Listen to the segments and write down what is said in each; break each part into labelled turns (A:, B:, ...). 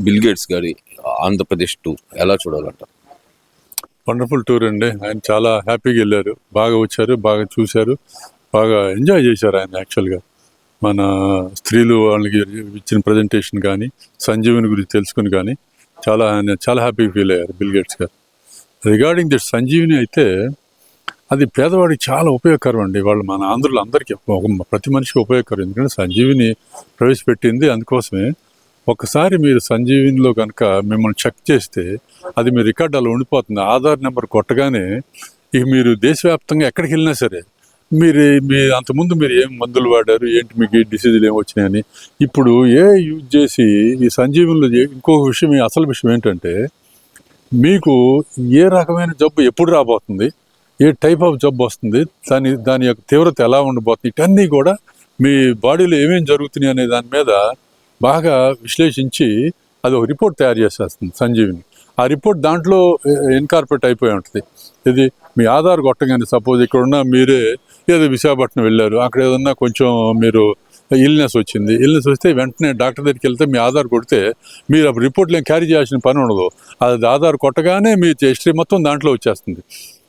A: Bill gates గారి Andhra Pradesh two ఎలా చూడాలంటారు
B: wonderful tour అండి. ఆయన చాలా హ్యాపీగా వెళ్ళారు. బాగా వచ్చారు బాగా చూశారు బాగా ఎంజాయ్ చేశారు ఆయన యాక్చువల్గా మన స్త్రీలు వాళ్ళకి ఇచ్చిన ప్రజెంటేషన్ కానీ సంజీవుని గురించి తెలుసుకుని కానీ చాలా ఆయన చాలా హ్యాపీగా ఫీల్ అయ్యారు బిల్ గేట్స్ గారు. రిగార్డింగ్ దిస్ సంజీవిని అయితే అది పేదవాడికి చాలా ఉపయోగకరం అండి. వాళ్ళు మన ఆంధ్రులు అందరికీ ఒక ప్రతి మనిషికి ఉపయోగకరం. ఎందుకంటే సంజీవిని ప్రవేశపెట్టింది అందుకోసమే. ఒకసారి మీరు సంజీవినిలో కనుక మిమ్మల్ని చెక్ చేస్తే అది మీ రికార్డ్ అలా ఉండిపోతుంది. ఆధార్ నెంబర్ కొట్టగానే ఇక మీరు దేశవ్యాప్తంగా ఎక్కడికి వెళ్ళినా సరే మీరు మీ అంతకుముందు మీరు ఏం మందులు వాడారు? ఏంటి మీకు డిసీజులు ఏం వచ్చినాయని? ఇప్పుడు ఏ యూజ్ చేసి ఈ సంజీవనిలో ఇంకొక విషయం అసలు విషయం ఏంటంటే మీకు ఏ రకమైన జబ్బు ఎప్పుడు రాబోతుంది? ఏ టైప్ ఆఫ్ జబ్బు వస్తుంది? దాని దాని యొక్క తీవ్రత ఎలా ఉండబోతుంది ఇటన్నీ కూడా మీ బాడీలో ఏమేమి జరుగుతున్నాయి అనే దాని మీద బాగా విశ్లేషించి అది ఒక రిపోర్ట్ తయారు చేసేస్తుంది సంజీవిని. ఆ రిపోర్ట్ దాంట్లో ఇన్కార్పొరేట్ అయిపోయి ఉంటుంది. ఇది మీ ఆధార్ కొట్టగానే సపోజ్ ఇక్కడున్న మీరే ఏదో విశాఖపట్నం వెళ్ళారు అక్కడ ఏదన్నా కొంచెం మీరు ఇల్నెస్ వచ్చింది ఇల్నెస్ వస్తే వెంటనే డాక్టర్ దగ్గరికి వెళ్తే మీ ఆధార్ కొడితే మీరు అప్పుడు రిపోర్ట్లు ఏం క్యారీ చేయాల్సిన పని ఉండదు. అది ఆధార్ కొట్టగానే మీ హిస్టరీ మొత్తం దాంట్లో వచ్చేస్తుంది.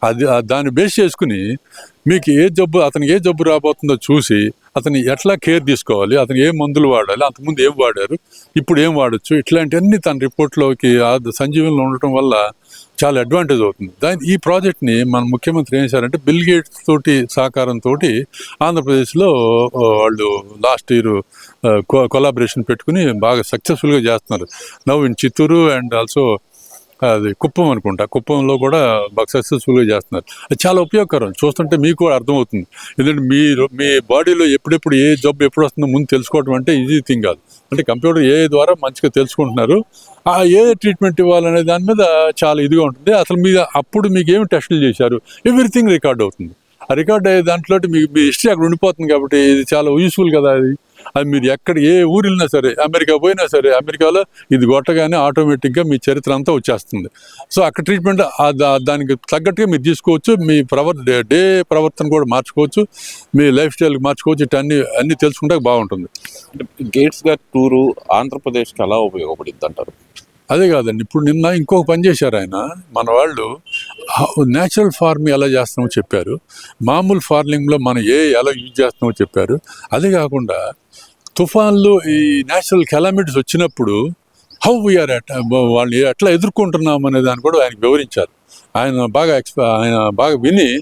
B: అది దాన్ని బేస్ చేసుకుని మీకు ఏ జబ్బు అతనికి ఏ జబ్బు రాబోతుందో చూసి అతని ఎట్లా కేర్ తీసుకోవాలి? అతను ఏ మందులు వాడాలి? అంతకుముందు ఏం వాడారు? ఇప్పుడు ఏం వాడచ్చు? ఇట్లాంటివన్నీ తన రిపోర్ట్లోకి సంజీవంలో ఉండటం వల్ల చాలా అడ్వాంటేజ్ అవుతుంది. దాని ఈ ప్రాజెక్ట్ని మన ముఖ్యమంత్రి ఏం చేశారంటే బిల్ గేట్స్ తోటి సహకారంతో ఆంధ్రప్రదేశ్లో వాళ్ళు లాస్ట్ ఇయర్ కొలాబరేషన్ పెట్టుకుని బాగా సక్సెస్ఫుల్గా చేస్తున్నారు. Now in Chittoor and also అది కుప్పం అనుకుంటా. కుప్పంలో కూడా బాగా సక్సెస్ఫుల్గా చేస్తున్నారు. అది చాలా ఉపయోగకరం. చూస్తుంటే మీకు కూడా అర్థమవుతుంది. ఎందుకంటే మీరు మీ బాడీలో ఎప్పుడెప్పుడు ఏ జబ్బు ఎప్పుడు వస్తుందో ముందు తెలుసుకోవడం అంటే ఈజీ థింగ్ కాదు. అంటే కంప్యూటర్ ఏ ద్వారా మంచిగా తెలుసుకుంటున్నారు. ఆ ఏ ట్రీట్మెంట్ ఇవ్వాలనే దాని మీద చాలా ఇదిగా ఉంటుంది. అసలు మీద అప్పుడు మీకు ఏమి టెస్టులు చేశారు? ఎవ్రీథింగ్ రికార్డ్ అవుతుంది. ఆ రికార్డ్ అయ్యే దాంట్లో మీకు మీ హిస్టరీ అక్కడ ఉండిపోతుంది కాబట్టి ఇది చాలా యూస్ఫుల్ కదా అది. అది మీరు ఎక్కడ ఏ ఊరు వెళ్ళినా సరే అమెరికా పోయినా సరే అమెరికాలో ఇది కొట్టగానే ఆటోమేటిక్గా మీ చరిత్ర అంతా వచ్చేస్తుంది. సో అక్కడ ట్రీట్మెంట్ దానికి తగ్గట్టుగా మీరు తీసుకోవచ్చు మీ ప్రవర్ డే- డే ప్రవర్తన కూడా మార్చుకోవచ్చు మీ లైఫ్ స్టైల్ మార్చుకోవచ్చు ఇటు అన్ని అన్ని తెలుసుకుంటే బాగుంటుంది.
A: గేట్స్ గారి టూరు ఆంధ్రప్రదేశ్కి ఎలా ఉపయోగపడింది అంటారు
B: అదే కాదండి. ఇప్పుడు నిన్న ఇంకొక పని చేశారు ఆయన. మన వాళ్ళు న్యాచురల్ ఫార్మింగ్ ఎలా చేస్తున్నామో చెప్పారు. మామూలు ఫార్మింగ్లో మనం ఏ ఎలా యూజ్ చేస్తున్నామో చెప్పారు. అదే కాకుండా తుఫాన్లు ఈ న్యాచురల్ కెలామిటీస్ వచ్చినప్పుడు హౌ వీఆర్ అట్ వాళ్ళు ఎట్లా ఎదుర్కొంటున్నాం అనే దాన్ని కూడా ఆయనకు వివరించారు. ఆయన బాగా ఎక్స్ప ఆయన బాగా విని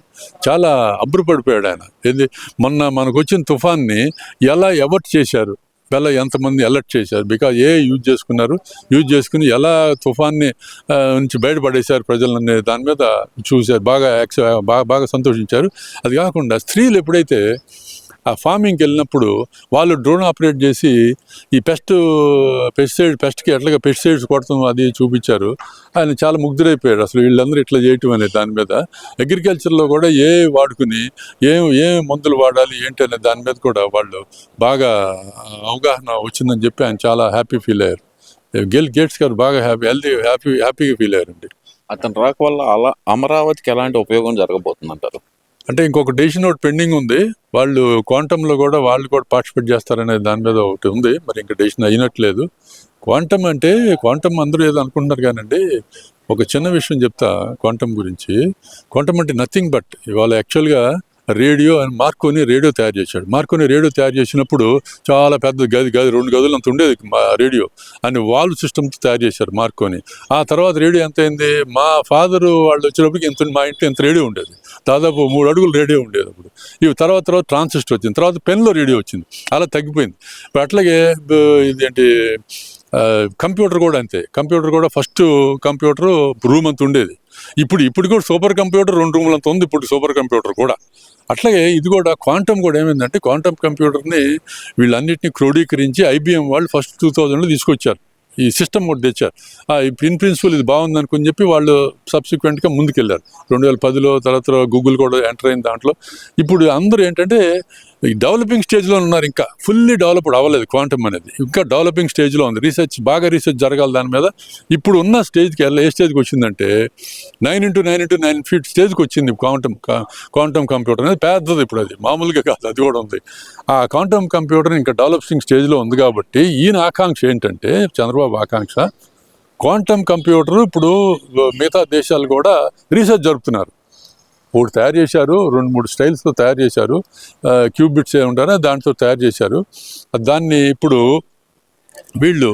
B: చాలా అబ్బురపడిపోయాడు ఆయన. ఏంది? మొన్న మనకు వచ్చిన తుఫాన్ని ఎలా ఎవరు చేశారు? బెల్ల ఎంతమంది అలర్ట్ చేశారు? బికాజ్ ఏ యూజ్ చేసుకున్నారు? యూజ్ చేసుకుని ఎలా తుఫాన్ని నుంచి బయటపడేశారు ప్రజలనే దాని మీద చూశారు. బాగా యాక్స బాగా బాగా సంతోషించారు. అది కాకుండా స్త్రీలు ఎప్పుడైతే ఆ ఫార్మింగ్కి వెళ్ళినప్పుడు వాళ్ళు డ్రోన్ ఆపరేట్ చేసి ఈ పెస్ట్ పెస్టిసైడ్ పెస్ట్కి ఎట్లాగా పెస్టిసైడ్స్ కొడతాం అది చూపించారు. ఆయన చాలా ముగ్ధురైపోయాడు అసలు వీళ్ళందరూ ఇట్లా చేయటం అనే దాని మీద అగ్రికల్చర్లో కూడా ఏ వాడుకుని ఏం ఏం మందులు వాడాలి ఏంటి అనే దాని మీద కూడా వాళ్ళు బాగా అవగాహన వచ్చిందని చెప్పి ఆయన చాలా హ్యాపీ ఫీల్ అయ్యారు. గెల్ గేట్స్ గారు బాగా హ్యాపీ హెల్దీ హ్యాపీ హ్యాపీగా ఫీల్ అయ్యారండి.
A: అతను రాక వల్ల అలా అమరావతికి ఎలాంటి ఉపయోగం జరగబోతుంది అంటారు
B: అంటే ఇంకొక డెసిషన్ ఒకటి పెండింగ్ ఉంది. వాళ్ళు క్వాంటంలో కూడా వాళ్ళు కూడా పార్టిసిపేట్ చేస్తారనే దాని మీద ఒకటి ఉంది. మరి ఇంకా డెసిషన్ అయినట్లేదు. క్వాంటమ్ అంటే క్వాంటమ్ అందరూ ఏదో అనుకుంటున్నారు కానండి. ఒక చిన్న విషయం చెప్తా క్వాంటమ్ గురించి. క్వాంటమ్ అంటే నథింగ్ బట్ ఇవాళ యాక్చువల్గా రేడియో అని మార్కోని రేడియో తయారు చేశాడు. మార్కోని రేడియో తయారు చేసినప్పుడు చాలా పెద్ద గది గది రెండు గదులు అంత ఉండేది మా రేడియో అని వాల్ సిస్టమ్తో తయారు చేశారు మార్కోని. ఆ తర్వాత రేడియో ఎంత అయింది? మా ఫాదరు వాళ్ళు వచ్చినప్పటికి ఎంత మా ఇంట్లో ఎంత రేడియో ఉండేది. దాదాపు మూడు అడుగులు రేడియో ఉండేది అప్పుడు. ఇవి తర్వాత తర్వాత ట్రాన్సిస్టర్ వచ్చింది. తర్వాత పెన్లో రేడియో వచ్చింది. అలా తగ్గిపోయింది. ఇప్పుడు అట్లాగే ఇదేంటి కంప్యూటర్ కూడా అంతే. కంప్యూటర్ కూడా ఫస్ట్ కంప్యూటర్ రూమ్ అంత ఉండేది. ఇప్పుడు ఇప్పుడు కూడా సూపర్ కంప్యూటర్ రెండు రూములంత అంత ఉంది. ఇప్పుడు సూపర్ కంప్యూటర్ కూడా. అట్లాగే ఇది కూడా క్వాంటమ్ కూడా ఏమైందంటే క్వాంటమ్ కంప్యూటర్ని వీళ్ళన్నిటిని క్రోడీకరించి ఐబీఎం వాళ్ళు ఫస్ట్ టూ థౌజండ్లో తీసుకొచ్చారు. ఈ సిస్టమ్ ఒకటి తెచ్చారు. ఆ ఈ ఇన్ ప్రిన్సిపల్ ఇది బాగుంది అనుకుని చెప్పి వాళ్ళు సబ్సిక్వెంట్గా ముందుకెళ్ళారు. రెండు వేల పదిలో తర్వాత గూగుల్ కూడా ఎంటర్ అయిన దాంట్లో. ఇప్పుడు అందరూ ఏంటంటే డెవలపింగ్ స్టేజ్లో ఉన్నారు ఇంకా ఫుల్లీ డెవలప్డ్ అవ్వలేదు క్వాంటమ్ అనేది. ఇంకా డెవలపింగ్ స్టేజ్లో ఉంది. రీసెర్చ్ బాగా రీసెర్చ్ జరగాలి దాని మీద. ఇప్పుడు ఉన్న స్టేజ్కి వెళ్ళి ఏ స్టేజ్కి వచ్చిందంటే nine into nine into nine feet స్టేజ్కి వచ్చింది క్వాంటమ్ క్వాంటమ్ కంప్యూటర్ అనేది పెద్దది ఇప్పుడు అది. మామూలుగా కాదు అది కూడా ఉంది. ఆ క్వాంటమ్ కంప్యూటర్ ఇంకా డెవలపింగ్ స్టేజ్లో ఉంది కాబట్టి ఈయన ఆకాంక్ష ఏంటంటే చంద్రబాబు ఆకాంక్ష క్వాంటమ్ కంప్యూటర్ ఇప్పుడు మిగతా దేశాలు కూడా రీసెర్చ్ జరుపుతున్నారు. ఒకటి తయారు చేశారు రెండు మూడు స్టైల్స్తో తయారు చేశారు. క్యూబిట్స్ ఏ ఉంటారో దాంతో తయారు చేశారు. దాన్ని ఇప్పుడు వీళ్ళు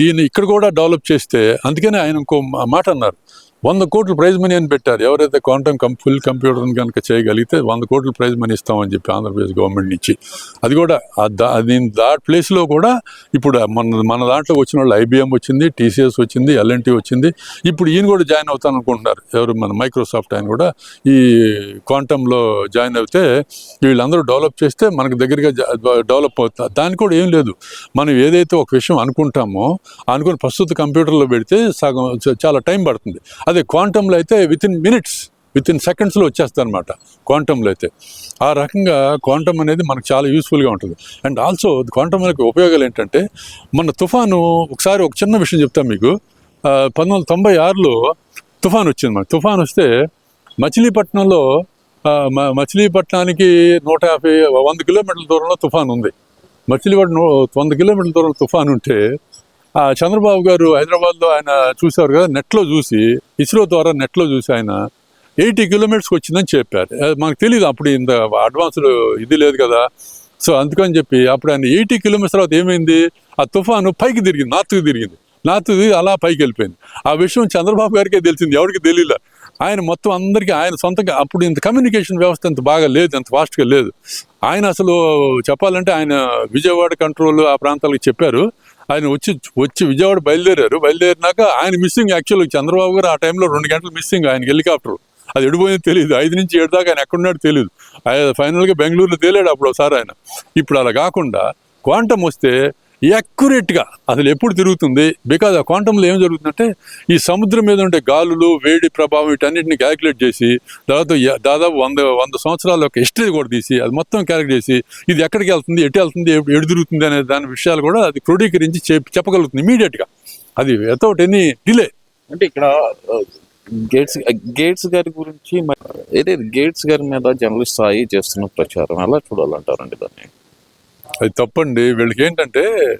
B: దీన్ని ఇక్కడ కూడా డెవలప్ చేస్తే అందుకనే ఆయన ఇంకో మాట అన్నారు. వంద కోట్లు ప్రైజ్ మనీ అని పెట్టారు. ఎవరైతే క్వాంటమ్ కం ఫుల్ కంప్యూటర్ని కనుక చేయగలిగితే వంద కోట్లు ప్రైజ్ మనీ ఇస్తామని చెప్పి ఆంధ్రప్రదేశ్ గవర్నమెంట్ నుంచి. అది కూడా దా- దీని దా ప్లేస్లో కూడా ఇప్పుడు మన మన దాంట్లో వచ్చిన వాళ్ళు ఐబిఎం వచ్చింది టీసీఎస్ వచ్చింది ఎల్ఎన్టీ వచ్చింది. ఇప్పుడు ఈయన కూడా జాయిన్ అవుతాను అనుకుంటున్నారు. ఎవరు మన మైక్రోసాఫ్ట్ ఆయన కూడా. ఈ క్వాంటంలో జాయిన్ అయితే వీళ్ళందరూ డెవలప్ చేస్తే మనకు దగ్గరగా డెవలప్ అవుతుంది దానికి కూడా ఏం లేదు. మనం ఏదైతే ఒక విషయం అనుకుంటామో అనుకుని ప్రస్తుత కంప్యూటర్లో పెడితే సగం చాలా టైం పడుతుంది. అదే క్వాంటంలో అయితే with in minutes with in సెకండ్స్లో వచ్చేస్తుంది అనమాట క్వాంటంలో అయితే. ఆ రకంగా క్వాంటమ్ అనేది మనకు చాలా యూస్ఫుల్గా ఉంటుంది. అండ్ ఆల్సో క్వాంటమ్ యొక్క ఉపయోగాలు ఏంటంటే మన తుఫాను ఒకసారి ఒక చిన్న విషయం చెప్తాను మీకు. పంతొమ్మిది వందల తొంభై ఆరులో తుఫాన్ వచ్చింది మనకు. తుఫాన్ వస్తే మచిలీపట్నంలో మచిలీపట్నానికి నూట యాభై వంద కిలోమీటర్ల దూరంలో తుఫాన్ ఉంది. మచిలీపట్నం వంద కిలోమీటర్ల దూరంలో తుఫాన్ ఉంటే చంద్రబాబు గారు హైదరాబాద్లో ఆయన చూశారు కదా నెట్లో చూసి ఇస్రో ద్వారా నెట్లో చూసి ఆయన ఎయిటీ కిలోమీటర్స్కి వచ్చిందని చెప్పారు. అది మనకు తెలియదు అప్పుడు ఇంత అడ్వాన్స్డ్ ఇది లేదు కదా. సో అందుకని చెప్పి అప్పుడు ఆయన ఎయిటీ కిలోమీటర్స్ తర్వాత ఏమైంది? ఆ తుఫాను పైకి తిరిగింది నార్త్కి తిరిగింది. నార్త్ అలా పైకి వెళ్ళిపోయింది. ఆ విషయం చంద్రబాబు గారికే తెలిసింది ఎవరికి తెలియలే. ఆయన మొత్తం అందరికీ ఆయన సొంతంగా అప్పుడు ఇంత కమ్యూనికేషన్ వ్యవస్థ అంత బాగా లేదు అంత ఫాస్ట్గా లేదు. ఆయన అసలు చెప్పాలంటే ఆయన విజయవాడ కంట్రోల్ ఆ ప్రాంతాలకు చెప్పారు. ఆయన వచ్చి వచ్చి విజయవాడ బయలుదేరారు. బయలుదేరినాక ఆయన మిస్సింగ్ యాక్చువల్ చంద్రబాబు గారు ఆ టైంలో రెండు గంటలు మిస్సింగ్ ఆయన హెలికాప్టర్ అది ఎడిపోయింది తెలియదు ఐదు నుంచి ఏడు దాకా ఆయన ఎక్కడున్నాడు తెలియదు ఫైనల్గా బెంగళూరులో తేలాడు అప్పుడు ఒకసారి ఆయన. ఇప్పుడు అలా కాకుండా క్వాంటమ్ వస్తే యాక్యురేట్గా అసలు ఎప్పుడు తిరుగుతుంది? బికాజ్ ఆ క్వాంటంలో ఏం జరుగుతుందంటే ఈ సముద్రం మీద ఉండే గాలులు వేడి ప్రభావం వీటన్నిటిని క్యాలిక్యులేట్ చేసి దాదాపు దాదాపు వంద వంద సంవత్సరాల యొక్క హిస్టరీ కూడా తీసి అది మొత్తం క్యాలిక్యులేట్ చేసి ఇది ఎక్కడికి వెళ్తుంది ఎటు వెళ్తుంది ఎప్పుడు ఎటు తిరుగుతుంది అనే దాని విషయాలు కూడా అది క్రోడీకరించి చెప్- చెప్పగలుగుతుంది ఇమీడియట్గా అది వితౌట్ ఎనీ డిలే
A: అంటే ఇక్కడ గేట్స్ గేట్స్ గారి గురించి మరి గేట్స్ గారి మీద జర్నలిస్ట్ స్థాయి చేస్తున్న ప్రచారం ఎలా చూడాలంటారండి దాన్ని?
B: అది తప్పండి. వీళ్ళకి ఏంటంటే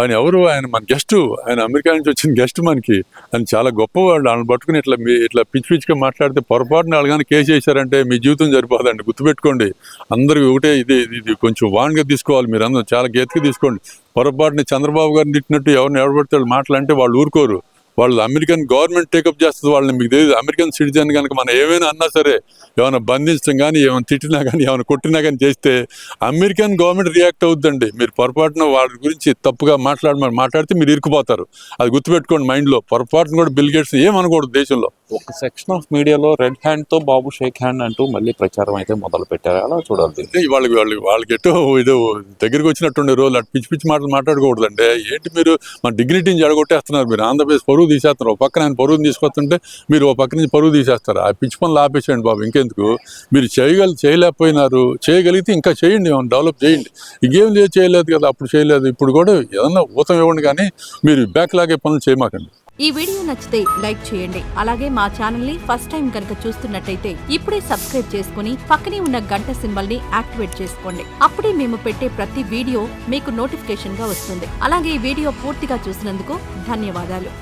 B: ఆయన ఎవరు? ఆయన మన గెస్ట్ ఆయన అమెరికా నుంచి వచ్చిన గెస్ట్ మనకి. ఆయన చాలా గొప్పవాళ్ళు. ఆయన పట్టుకుని ఇట్లా మీ ఇట్లా పిచ్చి పిచ్చిగా మాట్లాడితే పొరపాటున వాళ్ళు కానీ కేసు చేశారంటే మీ జీవితం సరిపోదండి. గుర్తుపెట్టుకోండి. అందరికి ఒకటే ఇది ఇది- కొంచెం వాన్గా తీసుకోవాలి మీరు అందరూ చాలా గేత్గా తీసుకోండి. పొరపాటుని చంద్రబాబు గారిని తిట్టినట్టు ఎవరిని ఎవరు వాళ్ళు మాట్లాడితే వాళ్ళు ఊరుకోరు. వాళ్ళు అమెరికన్ గవర్నమెంట్ టేకప్ చేస్తుంది వాళ్ళని. మీకు తెలియదు అమెరికన్ సిటిజన్ కనుక మనం ఏమైనా అన్నా సరే ఏమైనా బంధించడం కానీ ఏమైనా తిట్టినా కానీ ఏమైనా కొట్టినా కానీ చేస్తే అమెరికన్ గవర్నమెంట్ రియాక్ట్ అవుతుందండి మీరు పొరపాటున వాళ్ళ గురించి తప్పుగా మాట్లాడమని మాట్లాడితే మీరు ఇరుకుపోతారు అది గుర్తుపెట్టుకోండి మైండ్లో. పొరపాటున కూడా బిల్ గేట్స్ ఏమనకూడదు దేశంలో.
A: ఒక సెక్షన్ ఆఫ్ మీడియాలో రెడ్ హ్యాండ్తో బాబు షేక్ హ్యాండ్ అంటూ మళ్ళీ ప్రచారం అయితే మొదలు పెట్టారు అలా చూడాలి
B: వాళ్ళకి వాళ్ళకి వాళ్ళకి ఎటో ఏదో దగ్గరికి వచ్చినట్టుండే రోజులు అటు పిచ్చి పిచ్చి మాటలు మాట్లాడకూడదంటే ఏంటి మీరు మన డిగ్నిటీని జడగొట్టేస్తున్నారు మీరు. ఆంధ్రప్రదేశ్ పరువు తీసేస్తున్నారు ఒక పక్కన ఆయన పరువుని తీసుకొస్తుంటే మీరు ఒక పక్క నుంచి పరువు తీసేస్తారు. ఆ పిచ్చి పనులు ఆపేసేయండి బాబు ఇంకెందుకు? మీరు చేయగల చేయలేకపోయినారు. చేయగలిగితే ఇంకా చేయండి ఏమైనా డెవలప్ చేయండి. ఇంకేం లేదు చేయలేదు కదా అప్పుడు చేయలేదు. ఇప్పుడు కూడా ఏదన్నా ఊతం ఇవ్వండి కానీ మీరు బ్యాక్ లాగే పనులు చేయమాకండి.
C: ఈ వీడియో నచ్చితే లైక్ చేయండి. అలాగే మా ఛానల్ని ఫస్ట్ టైం కనుక చూస్తున్నట్టయితే ఇప్పుడే సబ్స్క్రైబ్ చేసుకుని పక్కనే ఉన్న గంట సింబల్ని యాక్టివేట్ చేసుకోండి. అప్పుడే మేము పెట్టే ప్రతి వీడియో మీకు నోటిఫికేషన్గా వస్తుంది. అలాగే ఈ వీడియో పూర్తిగా చూసినందుకు ధన్యవాదాలు.